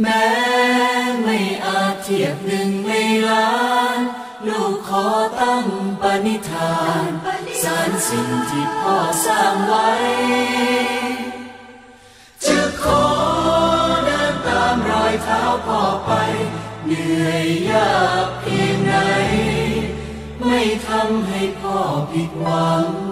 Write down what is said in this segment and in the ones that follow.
แม้ไม่อาจเทียบหนึ่งในล้าน ลูกขอตั้งปณิธานสารสิ่งที่พ่อสร้างไว้ จะขอเดินตามรอยเท้าพ่อไป เหนื่อยยากเพียงไหไม่ทำให้พ่อผิดหวัง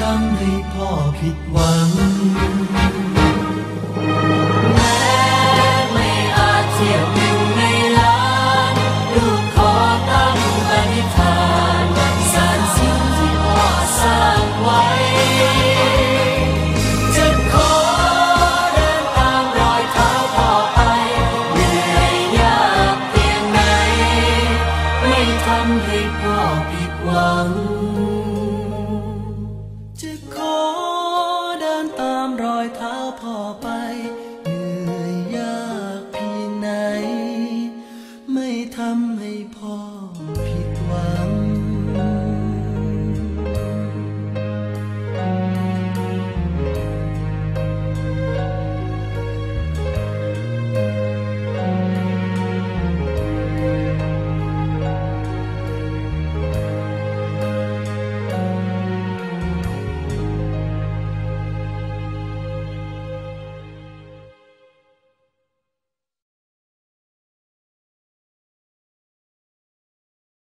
ทำให้พ่อผิดหวัง รอยเท้าพ่อไป เหนื่อยยากพี่ไหน ไม่ทำให้พ่อผิดหวัง